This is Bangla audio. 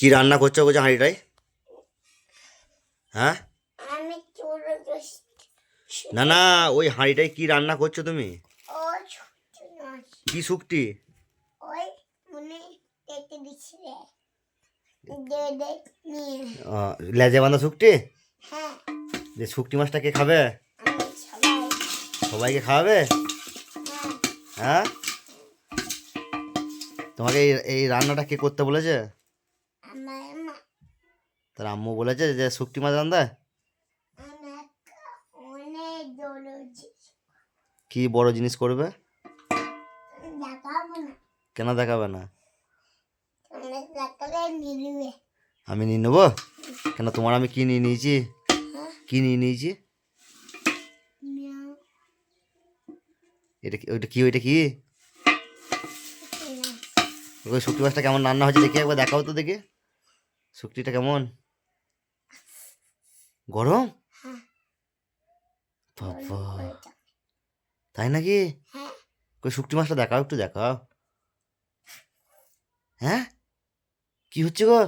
কি রান্না করছ যে হাঁড়িটাই হ্যাঁ? না না ওই হাঁড়িটাই কি রান্না করছ তুমি? কি শুকটি আহ, লেজে বাঁধা শুকটি হ্যাঁ। যে শুকটি মাছটা কে খাবে? সবাইকে খাওয়াবে? হ্যাঁ। হ্যাঁ? তোমাকে এই রান্নাটা কে করতে বলেছে? তার আম্মু বলেছে যে শুকটি মাছ আমার কি বড় জিনিস করবে? কেন দেখাবে না? আমি নিয়ে নেব? কেন তোমার আমি কি নিয়ে নিয়েছি? কি নিয়ে নিয়েছি? এটা ওইটা কি ওইটা কি? ওই শুক্তি মাছটা কেমন রান্না হয়েছে দেখি, একবার দেখাও তো দেখি। শুক্তিটা কেমন? গরম? বাবা। তাই নাকি? কই শুক্তি মাছটা দেখাও একটু দেখাও। হ্যাঁ? কি হচ্ছে গো?